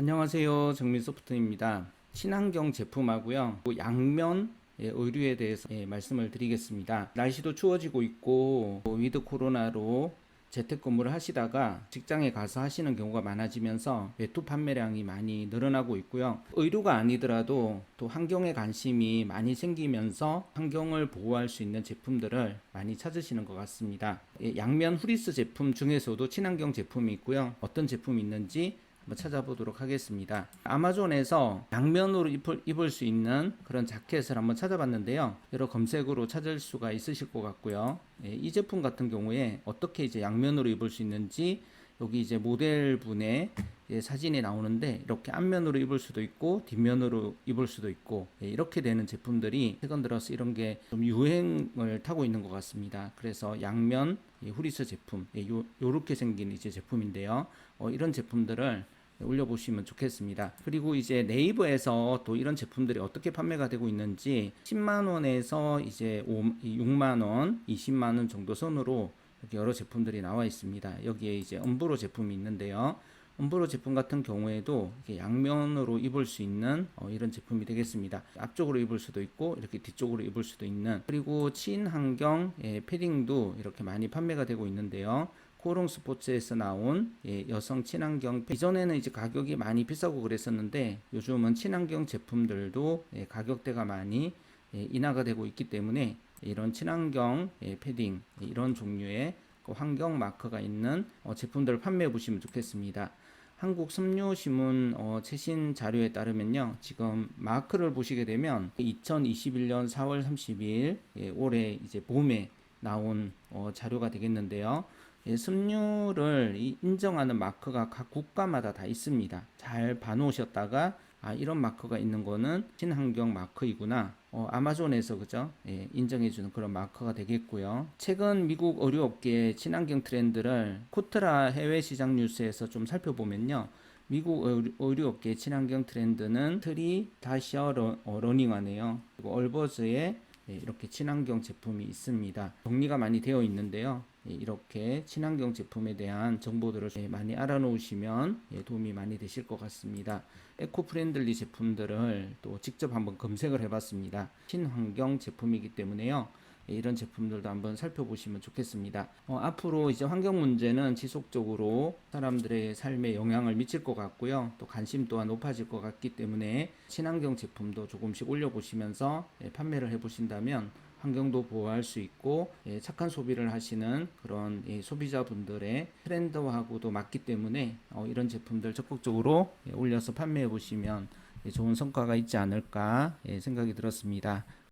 안녕하세요. 정민소프트입니다. 친환경 제품하고요. 또 양면 예, 의류에 대해서 예, 말씀을 드리겠습니다. 날씨도 추워지고 있고 뭐 위드 코로나로 재택근무를 하시다가 직장에 가서 하시는 경우가 많아지면서 외투 판매량이 많이 늘어나고 있고요. 의류가 아니더라도 또 환경에 관심이 많이 생기면서 환경을 보호할 수 있는 제품들을 많이 찾으시는 것 같습니다. 예, 양면 후리스 제품 중에서도 친환경 제품이 있고요. 어떤 제품이 있는지 한번 찾아보도록 하겠습니다. 아마존에서 양면으로 입을, 입을 수 있는 그런 자켓을 한번 찾아봤는데요. 여러 검색으로 찾을 수가 있으실 것 같고요. 예, 이 제품 같은 경우에 어떻게 이제 양면으로 입을 수 있는지 여기 이제 모델분의 예, 사진이 나오는데 이렇게 앞면으로 입을 수도 있고 뒷면으로 입을 수도 있고 예, 이렇게 되는 제품들이 최근 들어서 이런 게 좀 유행을 타고 있는 것 같습니다. 그래서 양면 예, 후리스 제품 예, 요, 요렇게 생긴 이제 제품인데요. 어, 이런 제품들을 올려보시면 좋겠습니다. 그리고 이제 네이버에서 또 이런 제품들이 어떻게 판매가 되고 있는지 10만원에서 이제 5, 6만원, 20만원 정도 선으로 여러 제품들이 나와 있습니다. 여기에 이제 엄브로 제품이 있는데요. 엄브로 제품 같은 경우에도 양면으로 입을 수 있는 어, 이런 제품이 되겠습니다. 앞쪽으로 입을 수도 있고 이렇게 뒤쪽으로 입을 수도 있는 그리고 친환경 예, 패딩도 이렇게 많이 판매가 되고 있는데요. 코롱 스포츠에서 나온 예, 여성 친환경 패- 이전에는 이제 가격이 많이 비싸고 그랬었는데 요즘은 친환경 제품들도 예, 가격대가 많이 예, 인하가 되고 있기 때문에 이런 친환경 예, 패딩 예, 이런 종류의 그 환경 마크가 있는 어, 제품들을 판매해 보시면 좋겠습니다. 한국 섬유신문 어, 최신 자료에 따르면요, 지금 마크를 보시게 되면 2021년 4월 30일 예, 올해 이제 봄에 나온 어, 자료가 되겠는데요. 예, 이- 인정하는 마크가 각 국가마다 다 있습니다. 잘 봐놓으셨다가 아 이런 마크가 있는 거는 친환경 마크이구나. 어, 아마존에서 그죠? 예, 인정해주는 그런 마크가 되겠고요. 최근 미국 의류업계의 친환경 트렌드를 코트라 해외 시장 뉴스에서 좀 살펴보면요. 미국 의류- 의류업계의 친환경 트렌드는 트리 다시어 러, 어, 러닝화네요. 그리고 얼버즈의 예, 이렇게 친환경 제품이 있습니다. 정리가 많이 되어 있는데요. 예, 이렇게 친환경 제품에 대한 정보들을 예, 많이 알아놓으시면 예, 도움이 많이 되실 것 같습니다. 에코 프렌들리 제품들을 또 직접 한번 검색을 해봤습니다. 친환경 제품이기 때문에요. 예, 이런 제품들도 한번 살펴보시면 좋겠습니다. 어, 앞으로 이제 환경 문제는 지속적으로 사람들의 삶에 영향을 미칠 것 같고요. 또 관심 또한 높아질 것 같기 때문에 친환경 제품도 조금씩 올려보시면서 예, 판매를 해보신다면 환경도 보호할 수 있고 예, 착한 소비를 하시는 그런 예, 소비자분들의 트렌드하고도 맞기 때문에 어, 이런 제품들 적극적으로 예, 올려서 판매해 보시면 예, 좋은 성과가 있지 않을까 예, 생각이 들었습니다.